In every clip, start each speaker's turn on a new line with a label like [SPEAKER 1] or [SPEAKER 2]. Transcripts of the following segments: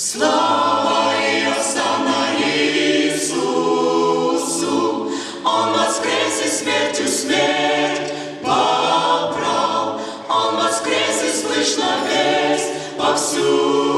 [SPEAKER 1] Слава и осана Иисусу, Он воскрес и смертью смерть побрал, Он воскрес и слышно весть повсюду.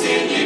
[SPEAKER 1] sing